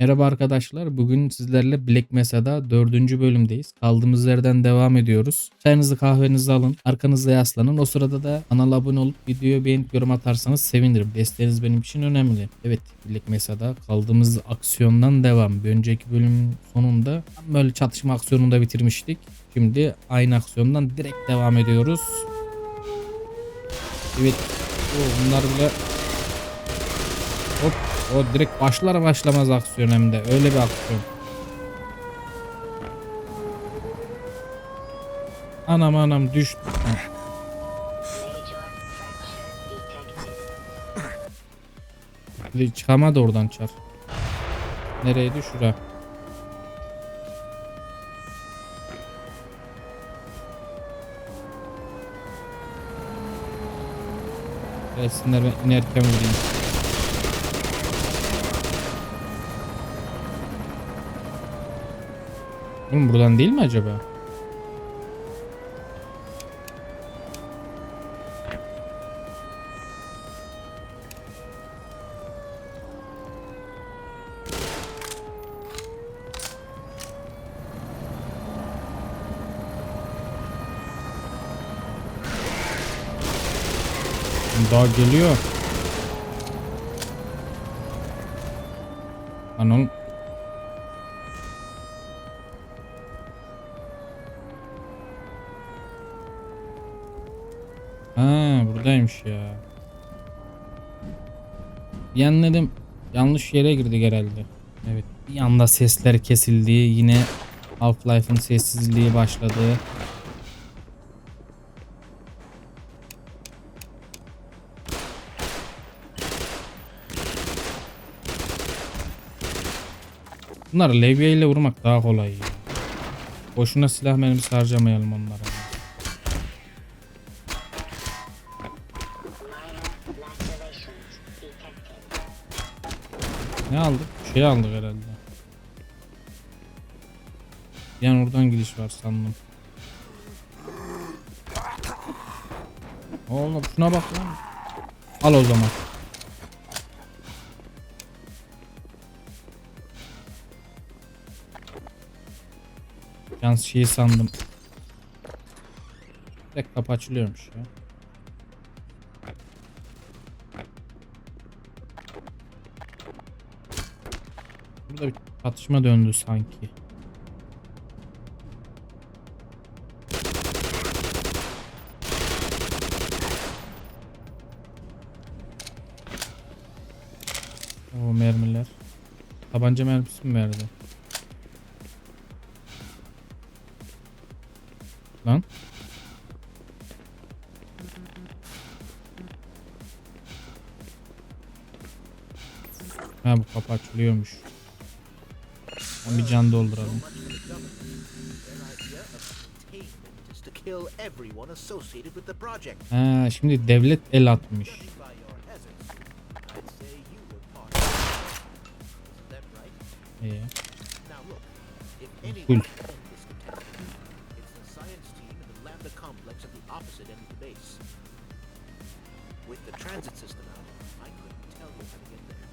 Merhaba arkadaşlar. Bugün sizlerle Black Mesa'da 4. bölümdeyiz. Kaldığımız yerden devam ediyoruz. Çayınızı kahvenizi alın. Arkanızda yaslanın. O sırada da kanala abone olup videoyu beğenip yorum atarsanız sevinirim. Desteğiniz benim için önemli. Evet Black Mesa'da kaldığımız aksiyondan devam. Bir önceki bölüm sonunda böyle çatışma aksiyonunda bitirmiştik. Şimdi aynı aksiyondan direkt devam ediyoruz. Evet. Oo, bunlar bile Hop o direkt başlar başlamaz aksiyon hem de öyle bir aksiyon. Anam anam düştü. Çıkamadı oradan çar. Nereydi şura? Gelsinler ben inerken vurayım. Oğlum buradan değil mi acaba? Daha geliyor. Lan oğlum Buradaymış ya. Bir an dedim yanlış yere girdik herhalde. Evet bir anda sesler kesildi. Yine Half-Life'ın sessizliği başladı. Bunlar levye ile vurmak daha kolay. Boşuna silah mermisi harcamayalım onlara. Ne aldık? Şey aldık herhalde. Yani oradan gidiş var sandım. Oğlum şuna bak lan. Al o zaman. Yalnız şeyi sandım. Tek kapı açılıyormuş ya. Burada bir çatışma döndü sanki. O mermiler. Tabanca mermisi mi verdi? Lan. Ha bu kapı açılıyormuş. Bir can dolduralım. Ha şimdi devlet el atmış. Right? Ee, the transit system out, I couldn't tell you how to get there.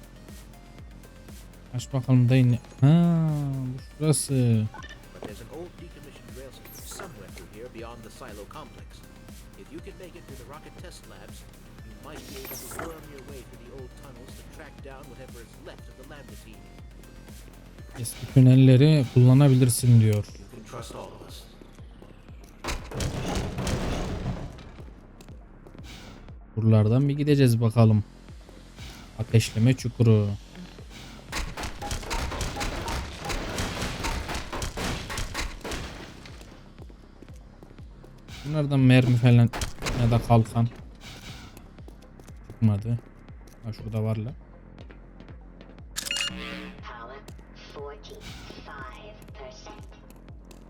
Aç bakalım dayı ne? Ha bu şurası. But there's an old decommissioned rail system somewhere through here Bunlardan mermi falan ya da kalkan. Çıkmadı. Ha şurada var la. Power 45%.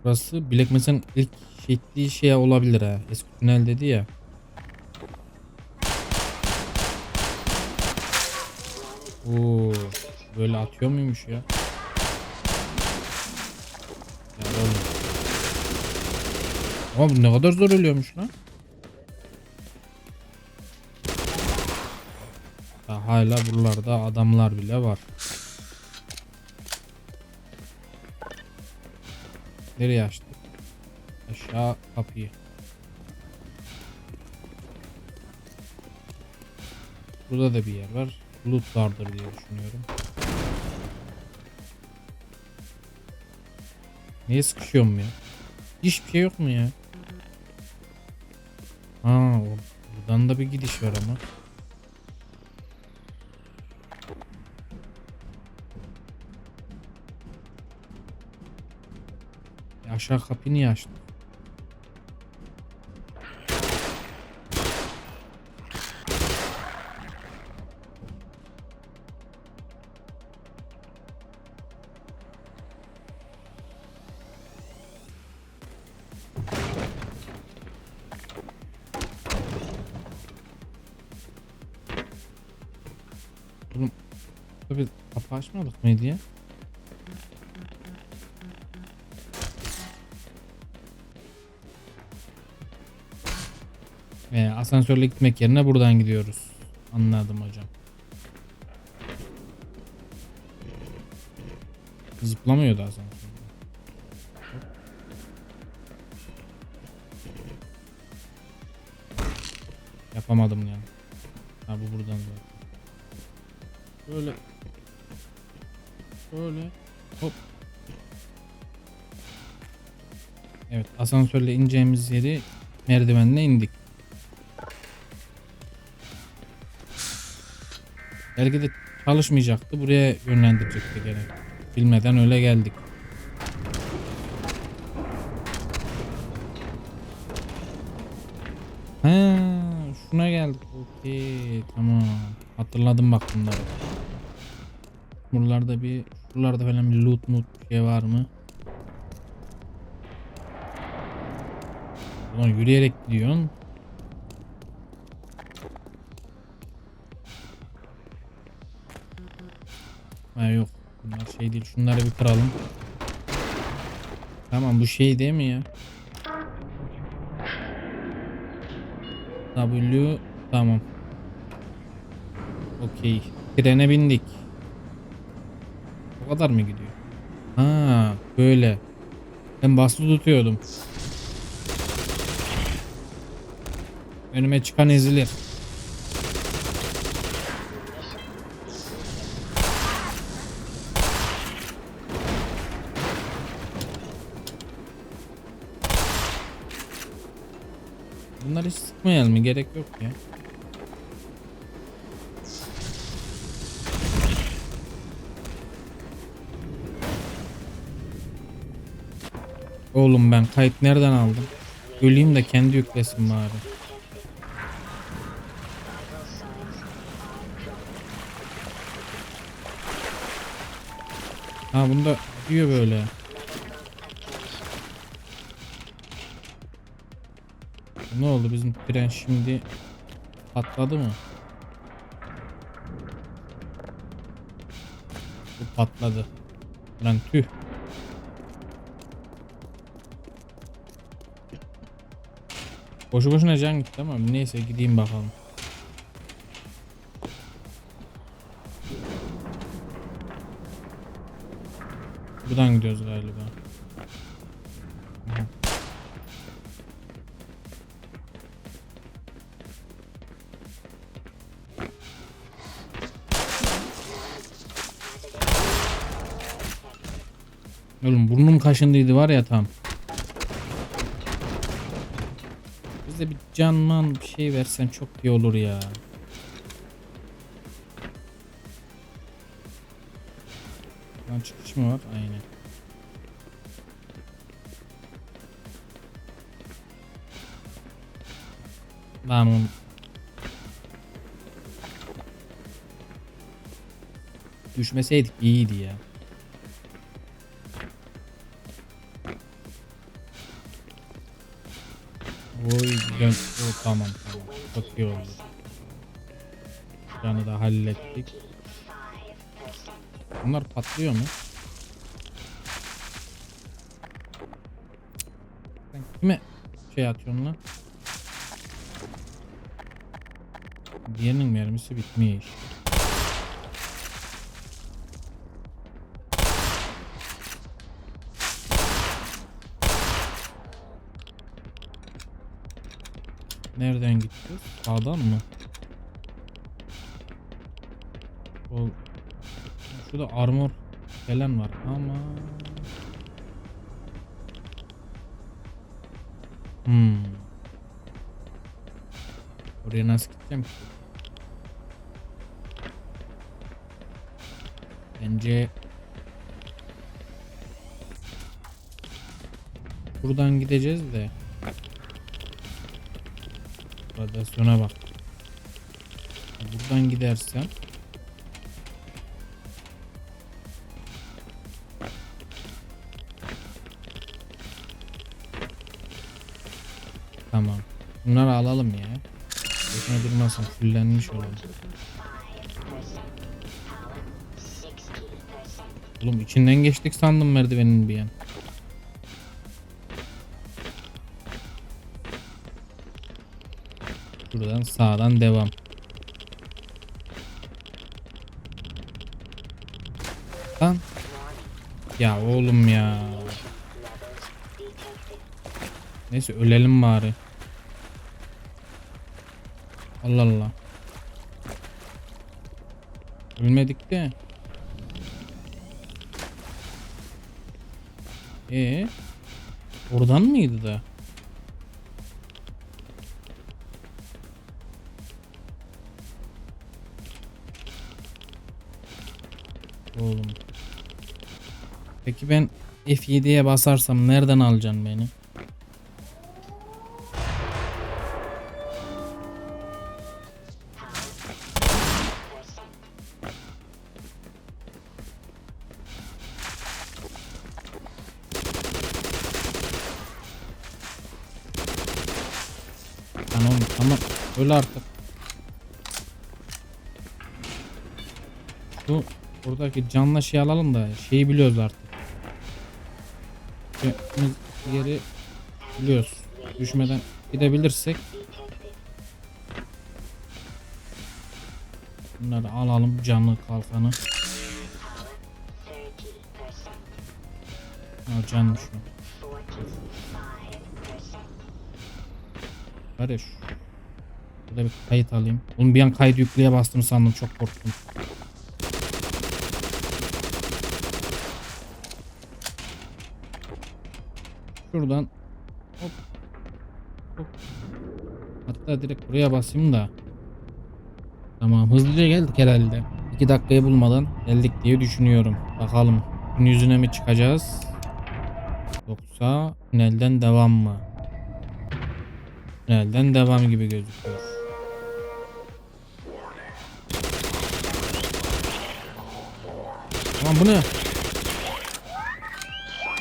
Burası Black Mesa'nın ilk çektiği şey olabilir ha. Eski tünel dedi ya. Oo, böyle atıyor muymuş? Ya Ama bu ne kadar zor ölüyormuş lan. Daha hala buralarda adamlar bile var. Nereye açtı? Aşağı kapıyı. Burada da bir yer var. Loot vardır diye düşünüyorum. Niye sıkışıyorum ya? Hiçbir şey yok mu ya? Ha, buradan da bir gidiş var ama. E, Aşağı kapıyı niye açtın? Kapı açmadık mıydı ya? Ve asansörle gitmek yerine buradan gidiyoruz. Anladım hocam. Zıplamıyordu asansör. Yapamadım yani. Ha bu buradan. Böyle. Böyle. Asansörle ineceğimiz yeri merdivenle indik. Belki de çalışmayacaktı. Buraya yönlendirecekti gene. Bilmeden öyle geldik. He, şuna geldik. Okey, tamam. Hatırladım bak bunları. Buralarda bir, şuralarda falan bir loot mut şey var mı? Ulan yürüyerek gidiyorsun. Ha yok. Bunlar şey değil. Şunları bir kıralım. Tamam bu şey değil mi ya? W tamam. Okey. Trene bindik. O kadar mı gidiyor? Ha böyle. Ben basılı tutuyordum. Önüme çıkan ezilir. Bunları hiç sıkmayalım mı? Gerek yok ya. Oğlum ben kayıt nereden aldım? Öleyim de kendi yüklesin bari. Ha bunda diyor böyle. Ne oldu bizim tren şimdi patladı mı? Bu patladı. Lan tüh. Boşu boşuna can gitti ama neyse gideyim bakalım. Gidiyoruz galiba. Oğlum burnum kaşındıydı var ya tam. Bize bir canman bir şey versen çok iyi olur ya. Lan çıkış mı var? Aynen. Oğlum. Düşmeseydik iyiydi ya. Oy dön. O tamam tamam. Çok iyi oldu. Canı da hallettik. Bunlar patlıyor mu? Sen kime şey atıyorsun lan? Diğerinin mermisi bitmiş. Nereden gitti? Sağdan mı? O şurada armor gelen var ama Hmm. Oraya nasıl gideceğim ki? Bence buradan gideceğiz de. Radyasyona bak. Buradan gidersem Tamam. Bunları alalım ya. Boşuna durmasın. Fullenmiş olalım. Oğlum içinden geçtik sandım merdivenin bir an. Buradan sağdan devam. Lan. Ya oğlum ya. Neyse ölelim bari. Allah Allah. Ölmedik de. Ee, oradan mıydı da? Oğlum. Peki ben F7'ye basarsam nereden alacaksın beni? Buradaki canlı şey alalım da şeyi biliyoruz artık. Gittiğimiz yeri biliyoruz. Düşmeden gidebilirsek bunları alalım canlı kalkanı. 30%. Ha canlı şu. 45%. Kardeş. Burada bir kayıt alayım. Oğlum bir an kayıt yükleye bastım sandım çok korktum. Şuradan hop hop. Hatta direkt buraya basayım da. Tamam hızlıca geldik herhalde. 2 dakikayı bulmadan geldik diye düşünüyorum. Bakalım gün yüzüne mi çıkacağız? Yoksa tünelden devam mı? Tünelden devam gibi gözüküyor. Lan bu ne?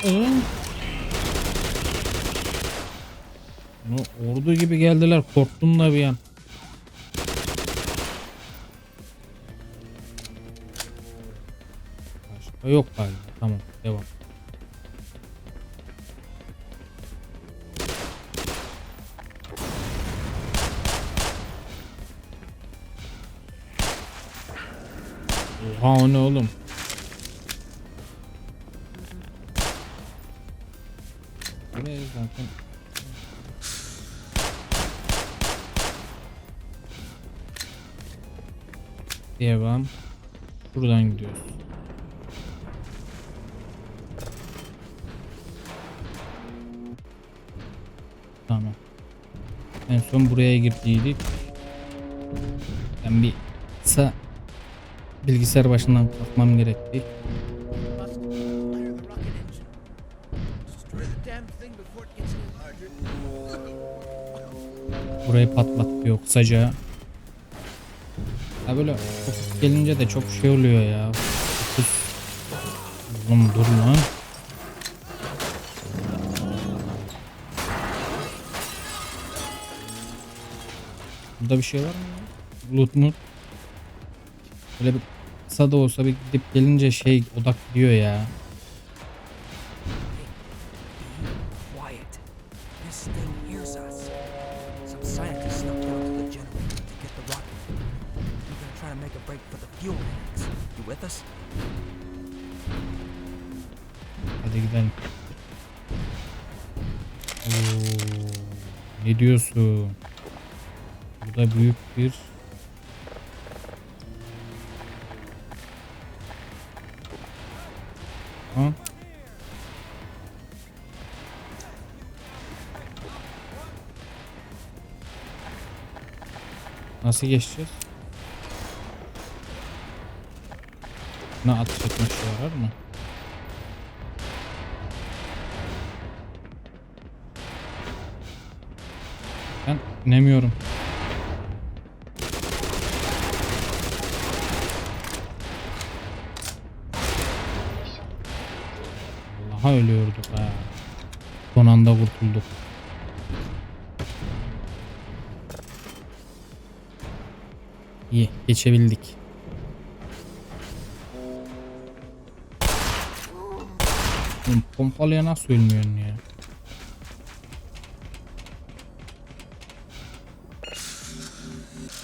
Ee? Bu Ordu gibi geldiler. Korktum da bir an. Başka yok galiba. Tamam devam. Oha o ne oğlum? Buraya zaten Devam. Buradan gidiyoruz. Tamam. En son buraya girdiydik. Ben bir kısa bilgisayar başından kalkmam gerekti. Burayı patlat diyor kısaca. Ya böyle çok gelince de çok şey oluyor ya. Sus. Oğlum dur lan. Burada bir şey var mı? Loot mu? Böyle bir kısa da olsa bir gidip gelince şey odak gidiyor ya. Oo, ne diyorsun? Burada büyük bir Ha? Nasıl geçeceğiz? Ne atış şey yarar mı? İnemiyorum. Allah'a ölüyorduk ha. Son anda kurtulduk. İyi geçebildik. Pompalıya nasıl ölmüyorsun ya?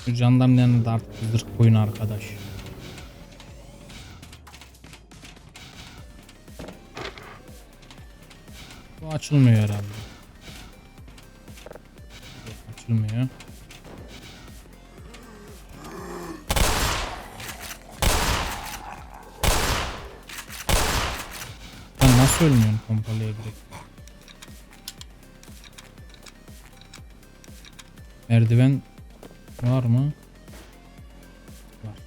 Şu jandarmalarına da artık zırh koyun arkadaş. Bu açılmıyor herhalde. Açılmıyor. Sen nasıl ölmüyorsun pompalıya direkt? Merdiven var mı? Var.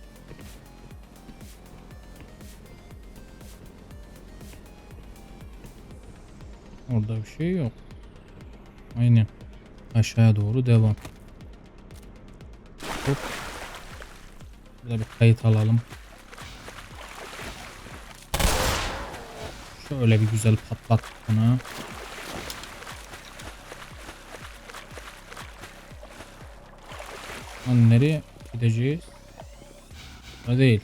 Orada bir şey yok. Aynen. Aşağıya doğru devam. Hop. Burada bir kayıt alalım. Şöyle bir güzel patlattık bunu. Lan nereye gideceğiz? O değil.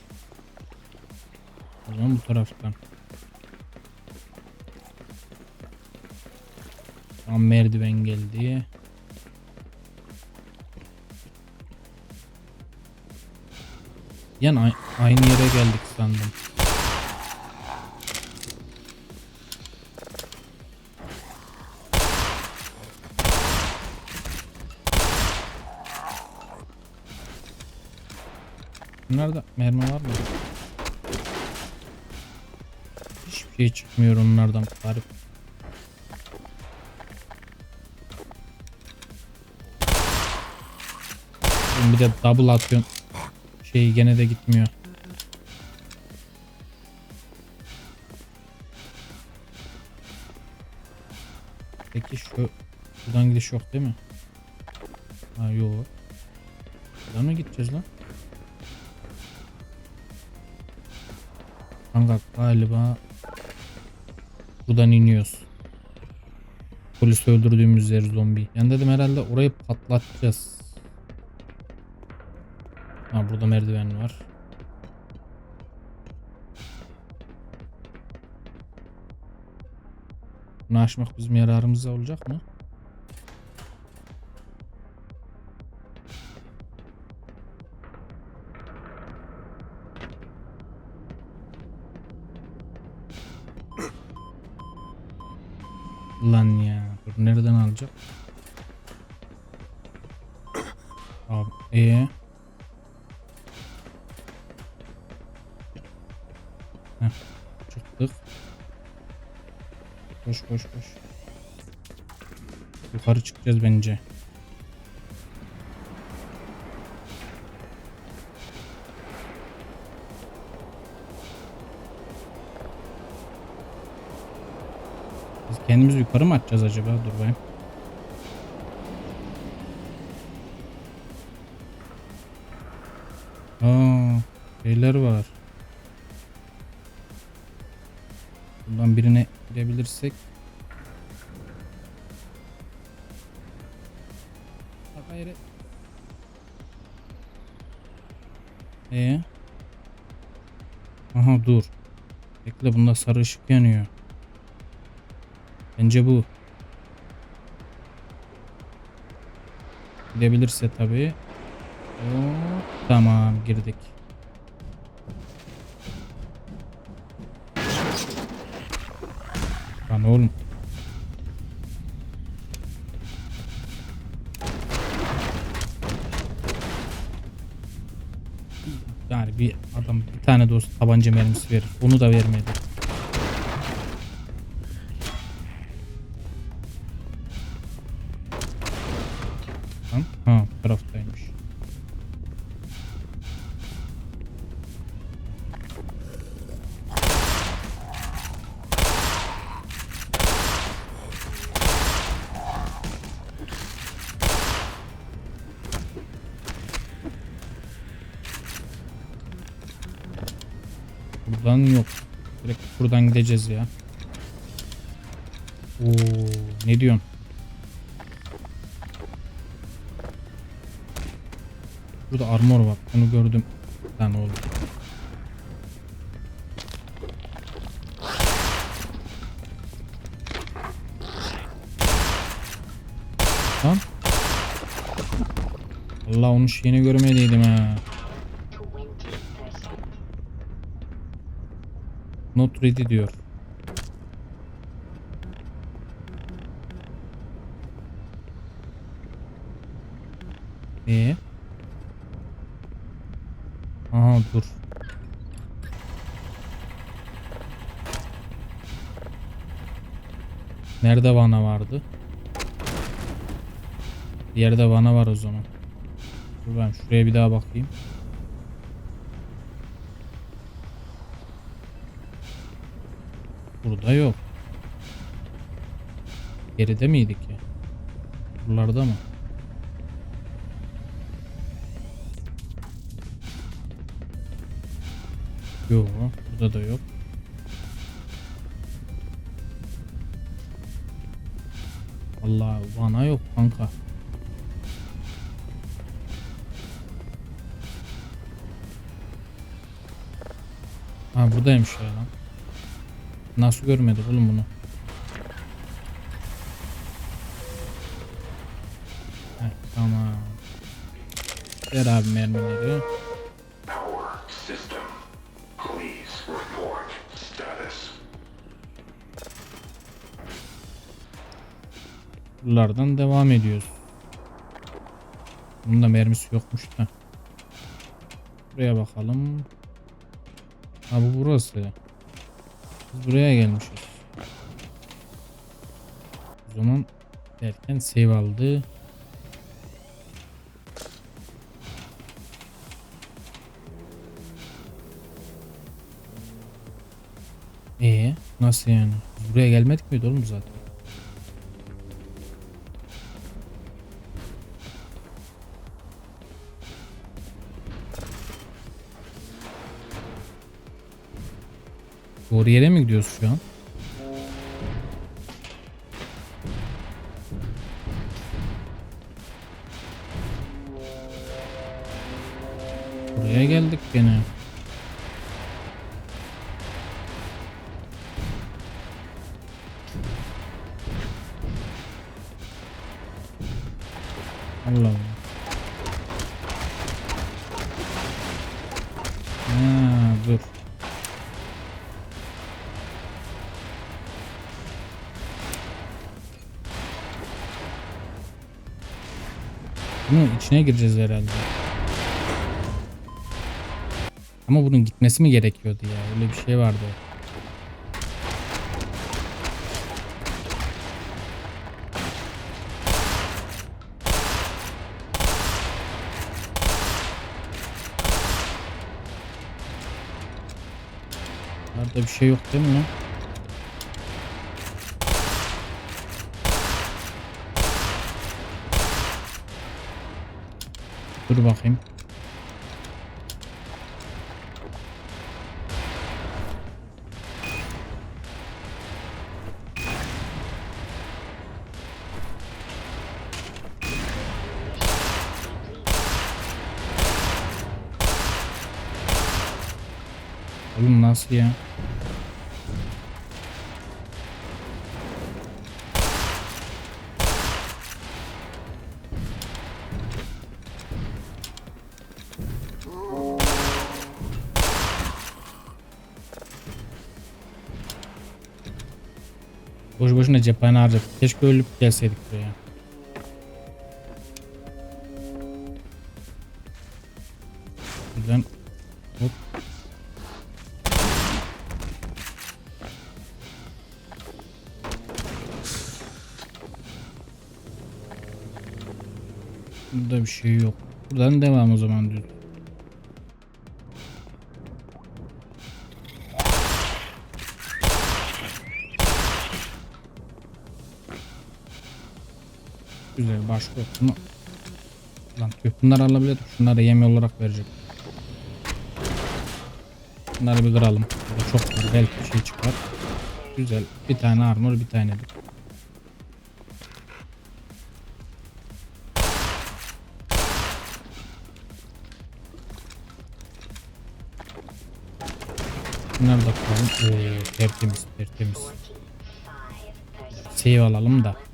O zaman bu taraftan. Tam merdiven geldi. Yan ay- aynı yere geldik sandım. Bunlarda mermi var mı? Hiçbir şey çıkmıyor onlardan garip. Bir de double atıyorsun. Şey gene de gitmiyor. Peki şu buradan gidiş yok değil mi? Ha yok. Buradan mı gideceğiz lan? Kanka galiba buradan iniyoruz. Polis öldürdüğümüz yer zombi. Yani dedim herhalde orayı patlatacağız. Ha burada merdiven var. Bunu aşmak bizim yararımıza olacak mı? Lan ya. Dur nereden alacak? Abi ee? Çıktık. Koş koş koş. Yukarı çıkacağız bence. Kendimiz yukarı mı atacağız acaba? Dur bakayım. Aa, şeyler var. Buradan birine gidebilirsek. Bak hayır. Ee? Aha dur. Bekle bunda sarı ışık yanıyor. Bence bu. Gidebilirse tabii. Tamam girdik. Lan oğlum. Yani bir adam bir tane dost tabanca mermisi verir. Onu da vermedi. Buradan yok. Direkt buradan gideceğiz ya. Oo, ne diyorsun? Burada armor var. Onu gördüm. Tane oldu. Lan. Allah onun şeyini görmediydim ha. Not ready diyor. Ee? Aha dur. Nerede vana vardı? Yerde vana var o zaman. Dur ben şuraya bir daha bakayım. Burada yok. Geride miydik ya? Buralarda mı? Yok, burada da yok. Allah vana yok kanka. Ha buradaymış ya lan. Nasıl görmedik oğlum bunu? Heh, tamam. Ver abi mermileri. Buralardan devam ediyoruz. Bunun da mermisi yokmuş da. Buraya bakalım. Ha bu burası. Biz buraya gelmişiz. O zaman derken save aldı. Ee, nasıl yani? Buraya gelmedik miydi oğlum zaten? Doğru yere mi gidiyoruz şu an? İçine gireceğiz herhalde. Ama bunun gitmesi mi gerekiyordu ya? Öyle bir şey vardı. Nerede bir şey yok değil mi? Dur bakayım. Oğlum nasıl ya? Boş boşuna cephane harcadık. Keşke ölüp gelseydik buraya. Buradan hop. Burada bir şey yok. Buradan devam o zaman diyorum. Başka yok. Bunu... Lan tüh bunları alabilir. Şunları yem olarak verecek. Bunları bir kıralım. Burada çok var. Belki bir şey çıkar. Güzel. Bir tane armor bir tane de. Bunları da koyalım. Oo, tertemiz tertemiz. 45%, Save alalım da.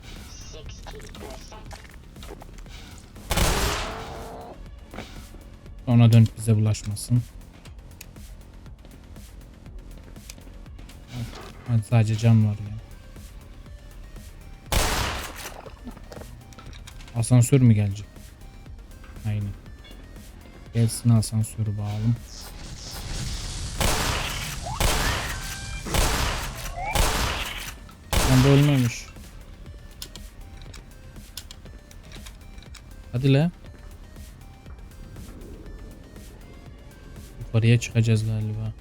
Sonra dönüp bize bulaşmasın. Hadi sadece can var ya. Asansör mü gelecek? Aynen. Gelsin asansörü bağalım. Lan bu ölmemiş. Hadi la. Yukarıya çıkacağız galiba.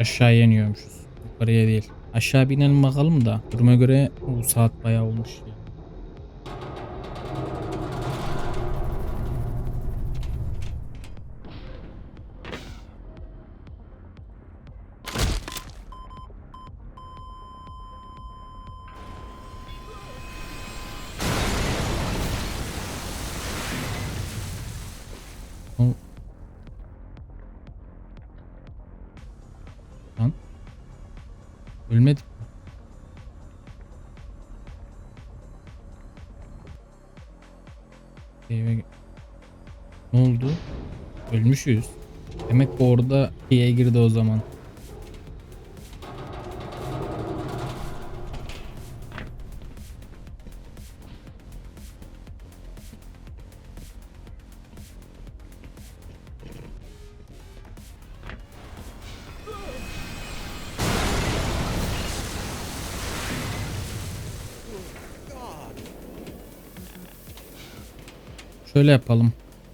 Aşağıya iniyormuşuz. Yukarıya değil. Aşağı binelim bakalım da. Duruma göre bu saat bayağı olmuş ya. Şöyle yapalım.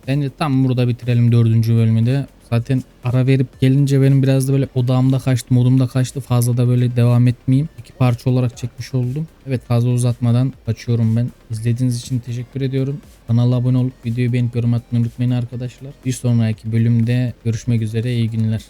Bence tam burada bitirelim dördüncü bölümü de. Zaten ara verip gelince benim biraz da böyle odağımda kaçtı, modumda kaçtı. Fazla da böyle devam etmeyeyim. İki parça olarak çekmiş oldum. Evet fazla uzatmadan kaçıyorum ben. İzlediğiniz için teşekkür ediyorum. Kanala abone olup videoyu beğenip yorum atmayı unutmayın arkadaşlar. Bir sonraki bölümde görüşmek üzere. İyi günler.